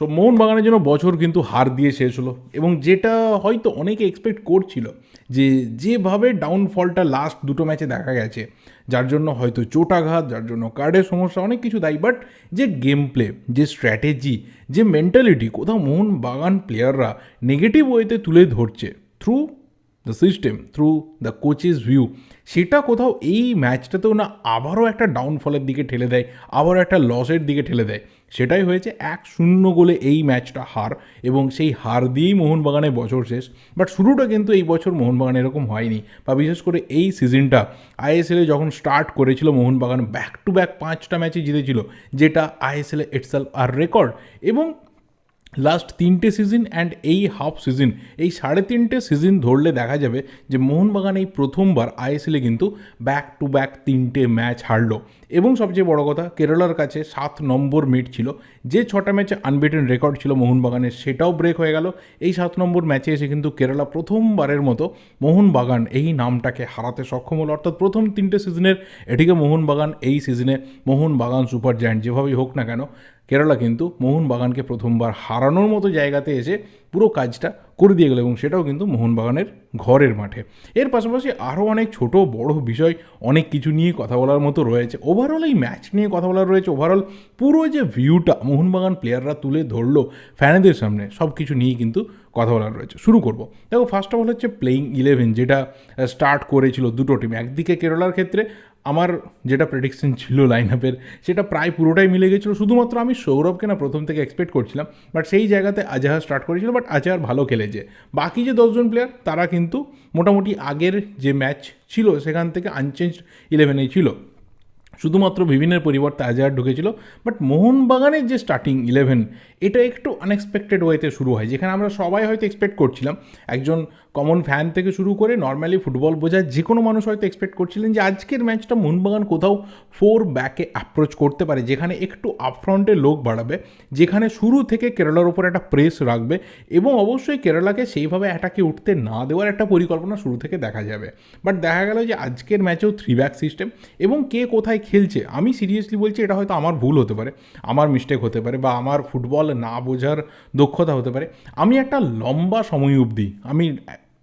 So মোহনবাগানের জন্য বছর কিন্তু হার দিয়ে শেষ হলো। এবং যেটা হয়তো অনেকে এক্সপেক্ট করছিল যে যেভাবে ডাউনফলটা লাস্ট দুটো ম্যাচে দেখা গেছে, যার জন্য হয়তো চোটাঘাত, যার জন্য কার্ডের সমস্যা, অনেক কিছু দায়ী বাট যে গেম প্লে যে স্ট্র্যাটেজি যে মেন্টালিটি কোথাও মোহনবাগান প্লেয়াররা নেগেটিভ ওয়েতে তুলে ধরছে through the system through the coach's view সেটা কোথাও এই ম্যাচটাতেও না আবারও একটা ডাউনফলের দিকে ঠেলে দেয়, আবারও একটা লসের দিকে ঠেলে দেয়। সেটাই হয়েছে এক শূন্য গোলে এই ম্যাচটা হার এবং সেই হার দিয়েই মোহনবাগানের বছর শেষ। বাট শুরুটা কিন্তু এই বছর মোহনবাগান এরকম হয়নি। বা বিশেষ করে এই সিজনটা আইএসএলে যখন স্টার্ট করেছিল, মোহনবাগান ব্যাক টু ব্যাক পাঁচটা ম্যাচে জিতেছিল, যেটা আইএসএলে ইটসেলফ আর রেকর্ড এবং লাস্ট তিনটে সিজন অ্যান্ড এই হাফ সিজন এই সাড়ে তিনটে সিজন ধরলে দেখা যাবে যে মোহনবাগান এই প্রথমবার আইএসএলে কিন্তু ব্যাক টু ব্যাক তিনটে ম্যাচ হারলো। এবং সবচেয়ে বড় কথা, কেরালার কাছে সাত নম্বর মিট ছিল। যে ছটা ম্যাচে আনবিটেন রেকর্ড ছিল মোহনবাগানের, সেটাও ব্রেক হয়ে গেল। এই সাত নম্বর ম্যাচে এসে কিন্তু কেরালা প্রথমবারের মতো মোহনবাগান এই নামটাকে হারাতে সক্ষম হলো। অর্থাৎ প্রথম তিনটে সিজনের এটিকে মোহনবাগান এই সিজনে মোহনবাগান সুপার জায়ান্ট যেভাবেই হোক না কেন কেরালা কিন্তু মোহনবাগানকে প্রথমবার হারানোর মতো জায়গাতে এসে পুরো কাজটা করে দিয়ে গেল এবং সেটাও কিন্তু মোহনবাগানের ঘরের মাঠে। এর পাশাপাশি আরও অনেক ছোট, বড় বিষয়, অনেক কিছু নিয়ে কথা বলার মতো রয়েছে। ওভারঅল এই ম্যাচ নিয়ে কথা বলার রয়েছে। ওভারঅল পুরো যে ভিউটা মোহনবাগান প্লেয়াররা তুলে ধরলো ফ্যানেদের সামনে, সব কিছু নিয়ে কিন্তু কথা বলার রয়েছে। শুরু করব। দেখো ফার্স্ট অফ অল হচ্ছে প্লেইং ইলেভেন যেটা স্টার্ট করেছিল দুটো টিম একদিকে কেরলার ক্ষেত্রে আমার যেটা প্রেডিকশন ছিল লাইন আপের সেটা প্রায় পুরোটাই মিলে গেছিল। শুধুমাত্র আমি সৌরভকে না প্রথম থেকে এক্সপেক্ট করছিলাম বাট সেই জায়গাতে আজাহার স্টার্ট করেছিল বাট আজাহার ভালো খেলেছে। বাকি যে দশজন প্লেয়ার তারা কিন্তু মোটামুটি আগের যে ম্যাচ ছিল, সেখান থেকে আনচেঞ্জ ইলেভেনেই ছিল। শুধুমাত্র বিভিন্নের পরিবর্তে আজাহার ঢুকেছিল বাট মোহনবাগানের যে স্টার্টিং ইলেভেন এটা একটু আনএক্সপেক্টেড ওয়েতে শুরু হয়, যেখানে আমরা সবাই হয়তো এক্সপেক্ট করছিলাম, একজন কমন ফ্যান থেকে শুরু করে নর্মালি ফুটবল বোঝার যে কোনো মানুষ হয়তো এক্সপেক্ট করছিলেন যে আজকের ম্যাচটা মোহনবাগান কোথাও ফোর ব্যাকে অ্যাপ্রোচ করতে পারে, যেখানে একটু আপফ্রন্টে লোক বাড়াবে, যেখানে শুরু থেকে কেরালার ওপর একটা প্রেস রাখবে এবং অবশ্যই কেরালাকে সেইভাবে অ্যাটাকে উঠতে না দেওয়ার একটা পরিকল্পনা শুরু থেকে দেখা যাবে। বাট দেখা গেল যে আজকের ম্যাচেও থ্রি ব্যাক সিস্টেম এবং কে কোথায় খেলছে। আমি সিরিয়াসলি বলছি, এটা হয়তো আমার ভুল হতে পারে, আমার মিস্টেক হতে পারে বা আমার ফুটবল না বোঝার দক্ষতা হতে পারে। আমি একটা লম্বা সময় অবধি, আমি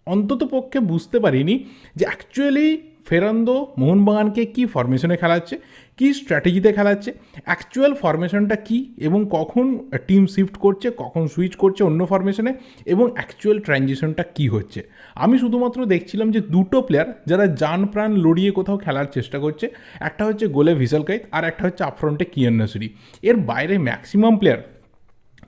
অন্তত পক্ষে বুঝতে পারিনি যে অ্যাকচুয়ালি ফেরান্দো মোহনবাগানকে কী ফরমেশনে খেলাচ্ছে? কী স্ট্র্যাটেজিতে খেলাচ্ছে? অ্যাকচুয়াল ফরমেশনটা কী? এবং কখন টিম শিফট করছে? কখন সুইচ করছে অন্য ফরমেশনে এবং অ্যাকচুয়াল ট্রানজিশনটা কী হচ্ছে? আমি শুধুমাত্র দেখছিলাম যে দুটো প্লেয়ার যারা যান প্রাণ লড়িয়ে কোথাও খেলার চেষ্টা করছে, একটা হচ্ছে গোলে ভিসাল কাইত আর একটা হচ্ছে আপফ্রন্টে কিয়ান এর বাইরে ম্যাক্সিমাম প্লেয়ার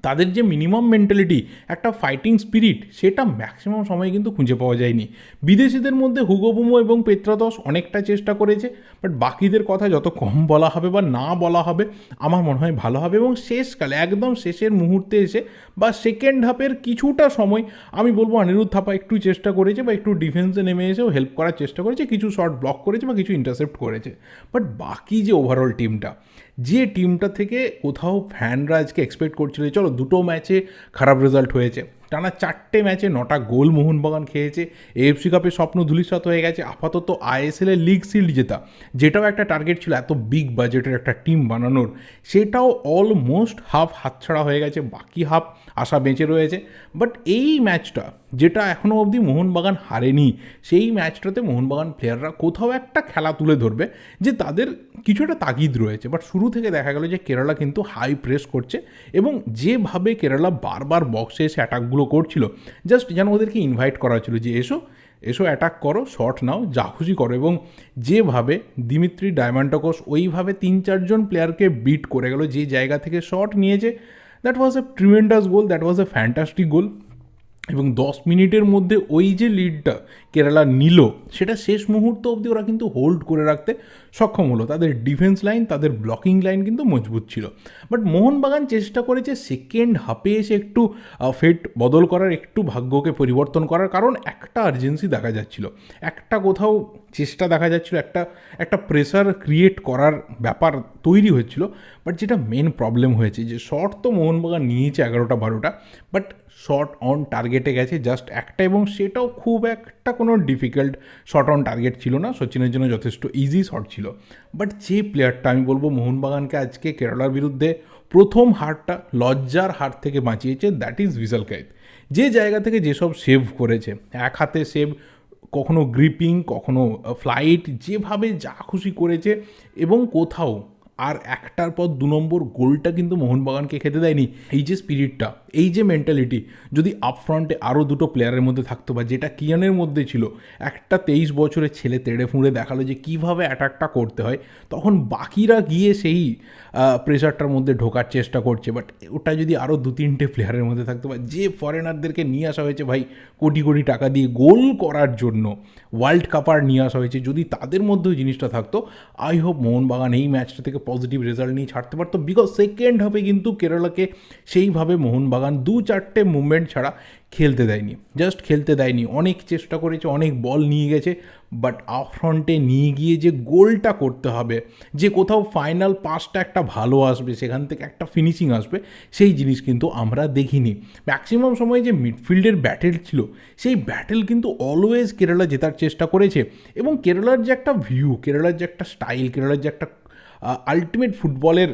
তাদের যে মিনিমাম মেন্টালিটি একটা ফাইটিং স্পিরিট সেটা ম্যাক্সিমাম সময় কিন্তু খুঁজে পাওয়া যায়নি। বিদেশিদের মধ্যে হুগোবুমো এবং পেত্রাদস অনেকটা চেষ্টা করেছে বাট বাকিদের কথা যত কম বলা হবে বা না বলা হবে, আমার মনে হয় ভালো হবে এবং শেষকালে, একদম শেষের মুহূর্তে এসে বা সেকেন্ড হাফের কিছুটা সময়, আমি বলব অনিরুদ্ধ থাপা একটু চেষ্টা করেছে বা একটু ডিফেন্সে নেমে এসেও হেল্প করার চেষ্টা করেছে, কিছু শট ব্লক করেছে বা কিছু ইন্টারসেপ্ট করেছে। বাট বাকি যে ওভারঅল টিমটা যে টিমটা থেকে কোথাও ফ্যানরা আজকে এক্সপেক্ট করছিল চলো দুটো ম্যাচে খারাপ রেজাল্ট হয়েছে। টানা চারটে ম্যাচে নটা গোল মোহনবাগান খেয়েছে। এএফসি কাপের স্বপ্ন ধুলিসাত হয়ে গেছে। আপাতত আইএসএল এর লিগ সিল্ড জেতা। যেটাও একটা টার্গেট ছিল, এত বিগ বাজেটের একটা টিম বানানোর। সেটাও অলমোস্ট হাফ হাতছাড়া হয়ে গেছে, বাকি হাফ আশা বেঁচে রয়েছে। বাট এই ম্যাচটা যেটা এখনও অবধি মোহনবাগান হারেনি, সেই ম্যাচটাতে মোহনবাগান প্লেয়াররা কোথাও একটা খেলা তুলে ধরবে, যে তাদের কিছু একটা তাগিদ রয়েছে। বাট শুরু থেকে দেখা গেল যে কেরালা কিন্তু হাই প্রেস করছে এবং যেভাবে কেরালা বারবার বক্সে এসে অ্যাটাকগুলো করছিল জাস্ট যেন ওদেরকে ইনভাইট করা ছিল যে এসো এসো অ্যাটাক করো শট নাও, যা খুশি করো। এবং যেভাবে দিমিত্রি ডায়মান্টকোস ওইভাবে তিন চারজন প্লেয়ারকে বিট করে গেল, যে জায়গা থেকে শট নিয়েছে that was a tremendous goal that was a fantastic goal এবং দশ মিনিটের মধ্যে ওই যে লিডটা কেরালা নিল, সেটা শেষ মুহূর্ত অবধি ওরা কিন্তু হোল্ড করে রাখতে সক্ষম হলো। তাদের ডিফেন্স লাইন তাদের ব্লকিং লাইন কিন্তু মজবুত ছিল। বাট মোহনবাগান চেষ্টা করেছে সেকেন্ড হাফে এসে একটু ফেট বদল করার, একটু ভাগ্যকে পরিবর্তন করার, কারণ একটা আর্জেন্সি দেখা যাচ্ছিল। একটা কোথাও চেষ্টা দেখা যাচ্ছিল, একটা একটা প্রেসার ক্রিয়েট করার ব্যাপার তৈরি হচ্ছিল বাট যেটা মেন প্রবলেম হয়েছে, যে শর্ট তো মোহনবাগান নিয়েছে এগারোটা বারোটা বাট শর্ট অন টার্গেটে গেছে জাস্ট একটা এবং সেটাও খুব একটা ডিফিকাল্ট শর্ট অন টার্গেট ছিল না, সচিনের জন্য যথেষ্ট ইজি শট ছিল। বাট যে প্লেয়ারটা আমি বলব মোহনবাগানকে আজকে কেরালার বিরুদ্ধে প্রথম হারটা লজ্জার হার থেকে বাঁচিয়েছে দ্যাট ইজ ভিসাল কাইত যে জায়গা থেকে যেসব সেভ করেছে, এক হাতে সেভ কখনো গ্রিপিং কখনো ফ্লাইট যেভাবে যা খুশি করেছে, এবং কোথাও আর একটার পর দু নম্বর গোলটা কিন্তু মোহনবাগানকে খেতে দেয়নি। এই যে স্পিরিটটা এই যে মেন্টালিটি যদি আপফ্রন্টে আরও দুটো প্লেয়ারের মধ্যে থাকতো বা যেটা কিয়ানের মধ্যে ছিল, একটা তেইশ বছরের ছেলে তেড়ে ফুঁড়ে দেখাল যে কীভাবে অ্যাটাকটা করতে হয়, তখন বাকিরা গিয়ে সেই প্রেশারটার মধ্যে ঢোকার চেষ্টা করছে। বাট ওটা যদি আরও দু তিনটে প্লেয়ারের মধ্যে থাকতো বা যে ফরেনারদেরকে নিয়ে আসা হয়েছে ভাই, কোটি কোটি টাকা দিয়ে গোল করার জন্য ওয়ার্ল্ড কাপার নিয়ে আসা হয়েছে, যদি তাদের মধ্যেও জিনিসটা থাকতো আই হোপ মোহনবাগান এই ম্যাচটা থেকে পজিটিভ রেজাল্ট নিয়ে ছাড়তে পারতো। বিকজ সেকেন্ড হাফে কিন্তু কেরালাকে সেইভাবে মোহনবাগান দু চারটে মুভমেন্ট ছাড়া খেলতে দেয়নি। জাস্ট খেলতে দেয়নি। অনেক চেষ্টা করেছে, অনেক বল নিয়ে গেছে বাট আফ্রন্টে নিয়ে গিয়ে যে গোলটা করতে হবে, যে কোথাও ফাইনাল পাসটা একটা ভালো আসবে, সেখান থেকে একটা ফিনিশিং আসবে, সেই জিনিস কিন্তু আমরা দেখিনি। ম্যাক্সিমাম সময় যে মিডফিল্ডের ব্যাটেল ছিল, সেই ব্যাটেল কিন্তু অলওয়েজ কেরালা জেতার চেষ্টা করেছে। এবং কেরালার যে একটা ভিউ কেরালার যে একটা স্টাইল কেরালার যে একটা আলটিমেট ফুটবলের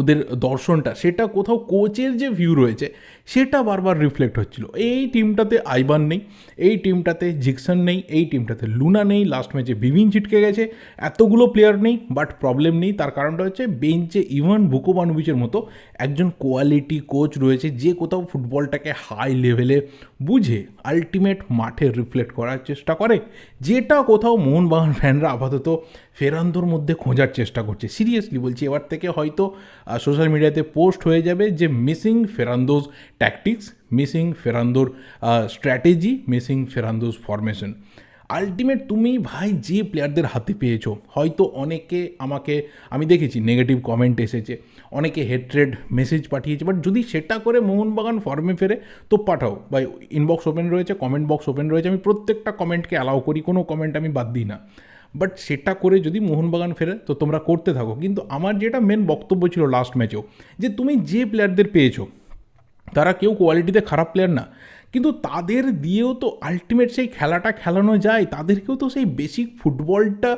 ওদের দর্শনটা, সেটা কোথাও কোচের যে ভিউ রয়েছে, সেটা বারবার রিফ্লেক্ট হচ্ছিল। এই টিমটাতে আইবান নেই, এই টিমটাতে জিকসন নেই, এই টিমটাতে লুনা নেই লাস্ট ম্যাচে বিভিন ছিটকে গেছে, এতগুলো প্লেয়ার নেই বাট প্রবলেম নেই, তার কারণটা হচ্ছে বেঞ্চে ইভান বুকোবানুবিচের মতো একজন কোয়ালিটি কোচ রয়েছে, যে কোথাও ফুটবলটাকে হাই লেভেলে বুঝে আলটিমেট মাঠে রিফ্লেক্ট করার চেষ্টা করে, যেটা কোথাও মোহনবাগান ফ্যানরা আপাতত ফেরান্দোর মধ্যে খোঁজার চেষ্টা করছে। সিরিয়াসলি বলছি, এবার থেকে হয়তো সোশ্যাল মিডিয়াতে পোস্ট হয়ে যাবে যে missing Ferrando's tactics missing ফেরান্দোর strategy missing Ferrando's formation ultimate তুমি ভাই যে প্লেয়ারদের হাতে পেয়েছ, হয়তো অনেকে আমাকে, আমি দেখেছি নেগেটিভ কমেন্ট এসেছে, অনেকে হেট্রেড মেসেজ পাঠিয়েছে বাট যদি সেটা করে মোহনবাগান ফর্মে ফেরে, তো পাঠাও। বা ইনবক্স ওপেন রয়েছে কমেন্ট বক্স ওপেন রয়েছে, আমি প্রত্যেকটা কমেন্টকে অ্যালাউ করি, কোনো কমেন্ট আমি বাদ দিই না। বাট সেটা করে যদি মোহনবাগান ফেরে, তো তোমরা করতে থাকো। কিন্তু আমার যেটা মেন বক্তব্য ছিল লাস্ট ম্যাচেও যে তুমি যে প্লেয়ারদের পেয়েছ, তারা কেউ কোয়ালিটিতে খারাপ প্লেয়ার না। কিন্তু তাদের দিয়েও তো আলটিমেট সেই খেলাটা খেলানো যায়, তাদেরকেও তো সেই বেসিক ফুটবলটা,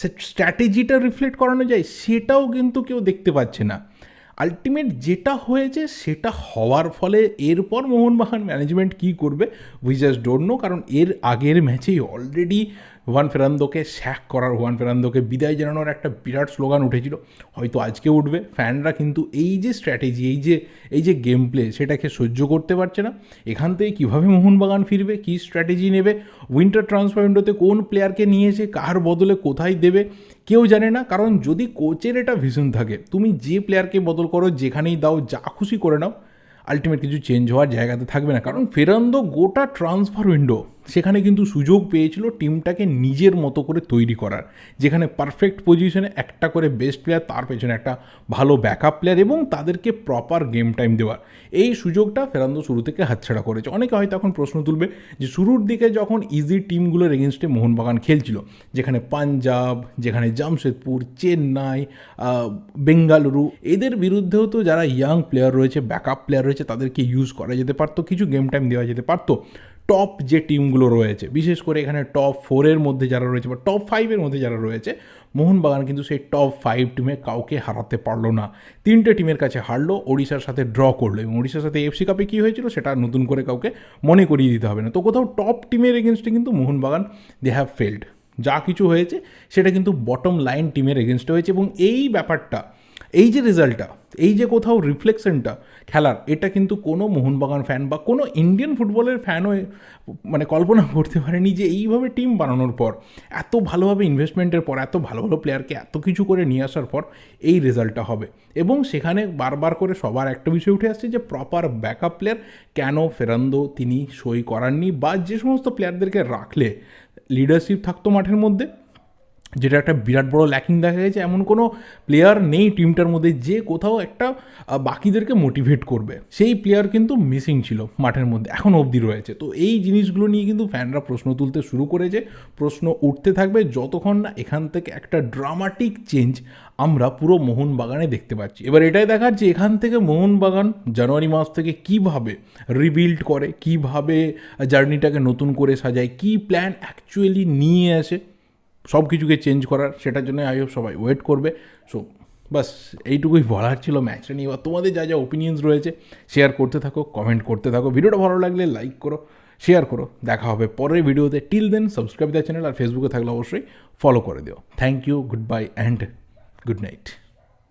সে স্ট্র্যাটেজিটা রিফ্লেক্ট করানো যায়, সেটাও কিন্তু কেউ দেখতে পাচ্ছে না। আলটিমেট যেটা হয়েছে সেটা হওয়ার ফলে এরপর মোহনবাগান ম্যানেজমেন্ট কী করবে উই জাস্ট ডোন্ট নো কারণ এর আগের ম্যাচেই অলরেডি হুয়ান ফেরান্দোকে শ্যাক করার হুয়ান ফেরান্দোকে বিদায় জানানোর একটা বিরাট স্লোগান উঠেছিল। হয়তো আজকে উঠবে। ফ্যানরা কিন্তু এই যে স্ট্র্যাটেজি এই যে এই যে গেম প্লে সেটাকে সহ্য করতে পারছে না। এখান থেকে কীভাবে মোহনবাগান ফিরবে? কী স্ট্র্যাটেজি নেবে? উইন্টার ট্রান্সফার উইন্ডোতে কোন প্লেয়ারকে নিয়েছে কার বদলে কোথায় দেবে? কেউ জানে না। কারণ যদি কোচের এটা ভিশন থাকে, তুমি যে প্লেয়ারকে বদল করো, যেখানেই দাও, যা খুশি করে নাও আলটিমেট কিছু চেঞ্জ হওয়ার জায়গাতে থাকবে না। কারণ ফেরান্দো গোটা ট্রান্সফার উইন্ডো সেখানে কিন্তু সুযোগ পেয়েছিল টিমটাকে নিজের মতো করে তৈরি করার, যেখানে পারফেক্ট পজিশনে একটা করে বেস্ট প্লেয়ার তার পেছনে একটা ভালো ব্যাকআপ প্লেয়ার এবং তাদেরকে প্রপার গেম টাইম দেওয়ার। এই সুযোগটা ফেরান্দো শুরু থেকে হাতছাড়া করেছে। অনেকে হয়তো এখন প্রশ্ন তুলবে যে শুরুর দিকে যখন ইজি টিমগুলোর এগেনস্টে মোহনবাগান খেলছিল, যেখানে পাঞ্জাব, যেখানে জামশেদপুর, চেন্নাই বেঙ্গালুরু, এদের বিরুদ্ধেও তো যারা ইয়াং প্লেয়ার রয়েছে ব্যাকআপ প্লেয়ার রয়েছে, তাদেরকে ইউজ করা যেতে পারতো, কিছু গেম টাইম দেওয়া যেতে পারতো। টপ যে টিমগুলো রয়েছে, বিশেষ করে এখানে টপ ফোরের মধ্যে যারা রয়েছে বা টপ ফাইভের মধ্যে যারা রয়েছে, মোহনবাগান কিন্তু সেই টপ ফাইভ টিমে কাউকে হারাতে পারল না। তিনটে টিমের কাছে হারলো, ওড়িশার সাথে ড্র করল এবং ওড়িশার সাথে এফসি কাপে কী হয়েছিল সেটা নতুন করে কাউকে মনে করিয়ে দিতে হবে না। তো কোথাও টপ টিমের এগেনস্টে কিন্তু মোহনবাগান দে হ্যাভ ফেল্ড যা কিছু হয়েছে, সেটা কিন্তু বটম লাইন টিমের এগেনস্টে হয়েছে এবং এই ব্যাপারটা এই যে রেজাল্টটা, এই যে কোথাও রিফ্লেকশনটা খেলার, এটা কিন্তু কোনো মোহনবাগান ফ্যান বা কোনো ইন্ডিয়ান ফুটবলের ফ্যানও মানে কল্পনা করতে পারেনি যে এইভাবে টিম বানানোর পর, এত ভালোভাবে ইনভেস্টমেন্টের পর, এত ভালো ভালো প্লেয়ারকে এত কিছু করে নিয়ে আসার পর এই রেজাল্টটা হবে। এবং সেখানে বারবার করে সবার একটা বিষয় উঠে আসছে যে প্রপার ব্যাকআপ প্লেয়ার কেন ফেরান্দো তিনি সই করাননি বা যে সমস্ত প্লেয়ারদেরকে রাখলে লিডারশিপ থাকতো মাঠের মধ্যে যেটা একটা বিরাট বড় ল্যাকিং দেখা গেছে, এমন কোনো প্লেয়ার নেই টিমটার মধ্যে যে কোথাও একটা বাকিদেরকে মোটিভেট করবে। সেই প্লেয়ার কিন্তু মিসিং ছিল মাঠের মধ্যে, এখন অবধি রয়েছে। তো এই জিনিসগুলো নিয়ে কিন্তু ফ্যানরা প্রশ্ন তুলতে শুরু করেছে, প্রশ্ন উঠতে থাকবে যতক্ষণ না এখান থেকে একটা ড্রামাটিক চেঞ্জ আমরা পুরো মোহনবাগানে দেখতে পাচ্ছি। এবার এটাই দেখার যে এখান থেকে মোহনবাগান জানুয়ারি মাস থেকে কীভাবে রিবিল্ড করে, কীভাবে জার্নিটাকে নতুন করে সাজায়, কি প্ল্যান অ্যাকচুয়ালি নিয়ে আসে সব কিছুকে চেঞ্জ করার, সেটার জন্য আই হোপ সবাই ওয়েট করবে। সো বাস এইটুকুই বলার ছিল ম্যাচটা নিয়ে। এবার তোমাদের যা যা ওপিনিয়ন্স রয়েছে শেয়ার করতে থাকো কমেন্ট করতে থাকো। ভিডিওটা ভালো লাগলে লাইক করো শেয়ার করো। দেখা হবে পরের ভিডিওতে। Till then subscribe the channel আর ফেসবুকে থাকলে অবশ্যই ফলো করে দিও। Thank you good bye and good night